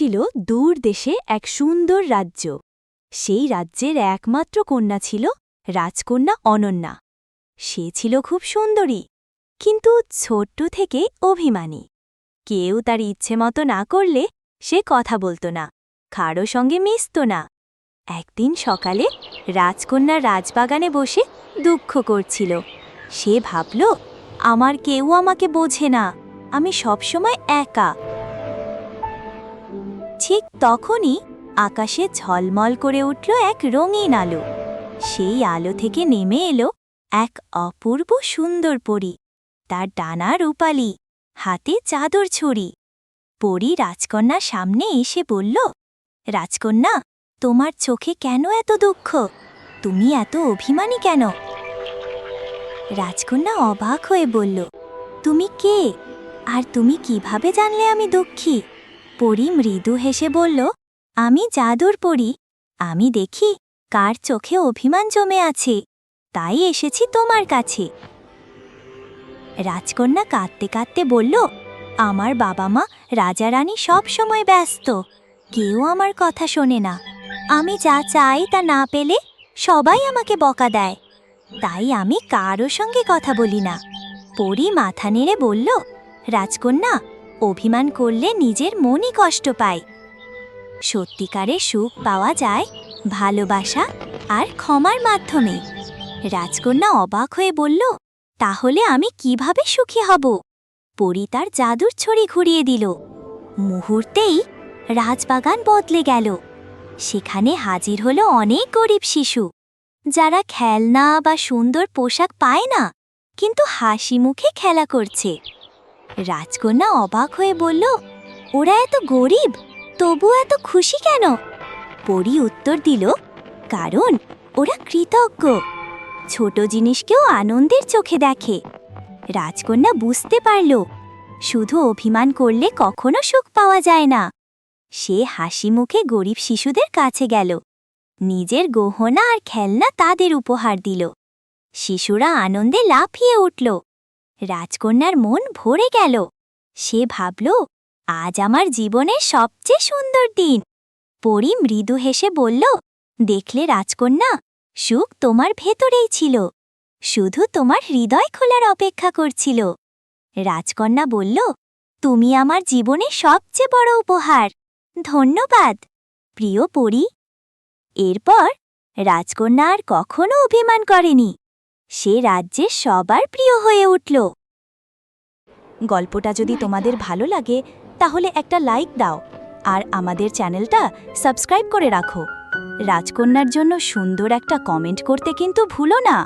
ছিল দূর দেশে এক সুন্দর রাজ্য। সেই রাজ্যের একমাত্র কন্যা ছিল রাজকন্যা অনন্যা। সে ছিল খুব সুন্দরী, কিন্তু ছোট্ট থেকে অভিমানী। কেউ তার ইচ্ছে মতো না করলে সে কথা বলত না, কারও সঙ্গে মিশত না। একদিন সকালে রাজকন্যা রাজবাগানে বসে দুঃখ করছিল। সে ভাবল, আমার কেউ আমাকে বোঝে না, আমি সবসময় একা। ঠিক তখনই আকাশে ঝলমল করে উঠল এক রঙিন আলো। সেই আলো থেকে নেমে এলো এক অপূর্ব সুন্দর পরী। তার ডানা রূপালি, হাতে চাদর ছড়ি। পরী রাজকন্যার সামনে এসে বলল, রাজকন্যা, তোমার চোখে কেন এত দুঃখ? তুমি এত অভিমানী কেন? রাজকন্যা অবাক হয়ে বলল, তুমি কে? আর তুমি কীভাবে জানলে আমি দুঃখী? পরী মৃদু হেসে বলল, আমি জাদুর পরি। আমি দেখি কার চোখে অভিমান জমে আছে। তাই এসেছি তোমার কাছে। রাজকন্যা কাঁদতে কাঁদতে বলল, আমার বাবা মা রাজা রানী সব সময় ব্যস্ত। কেউ আমার কথা শোনে না। আমি যা চাই তা না পেলে সবাই আমাকে বকা দেয়। তাই আমি কারও সঙ্গে কথা বলি না। পরি মাথা নেড়ে বলল, রাজকন্যা অভিমান করলে নিজের মনই কষ্ট পায়। সত্যিকারে সুখ পাওয়া যায় ভালোবাসা আর ক্ষমার মাধ্যমে। রাজকন্যা অবাক হয়ে বলল, তাহলে আমি কীভাবে সুখী হব? পরি তার জাদুর ছড়ি ঘুরিয়ে দিল। মুহূর্তেই রাজবাগান বদলে গেল। সেখানে হাজির হলো অনেক গরিব শিশু। যারা খেলনা বা সুন্দর পোশাক পায় না, কিন্তু হাসি মুখে খেলা করছে। রাজকন্যা অবাক হয়ে বলল, ওরা এত গরিব, তবু এত খুশি কেন? পরি উত্তর দিল, কারণ ওরা কৃতজ্ঞ। ছোট জিনিসকেও আনন্দের চোখে দেখে। রাজকন্যা বুঝতে পারল, শুধু অভিমান করলে কখনো সুখ পাওয়া যায় না। সে হাসি মুখে গরিব শিশুদের কাছে গেল। নিজের গহনা আর খেলনা তাদের উপহার দিল। শিশুরা আনন্দে লাফিয়ে উঠল। রাজকন্যার মন ভরে গেল। সে ভাবল, আজ আমার জীবনের সবচেয়ে সুন্দর দিন। পরি মৃদু হেসে বলল, দেখলে রাজকন্যা, সুখ তোমার ভেতরেই ছিল। শুধু তোমার হৃদয় খোলার অপেক্ষা করছিল। রাজকন্যা বলল, তুমি আমার জীবনে সবচেয়ে বড় উপহার। ধন্যবাদ, প্রিয় পরি। এরপর রাজকন্যা আর কখনো অভিমান করেনি। সে রাজ্যে সবার প্রিয় হয়ে উঠল। গল্পটা যদি তোমাদের ভালো লাগে, তাহলে একটা লাইক দাও, আর আমাদের চ্যানেলটা সাবস্ক্রাইব করে রাখো। রাজকন্যার জন্য সুন্দর একটা কমেন্ট করতে কিন্তু ভুলো না।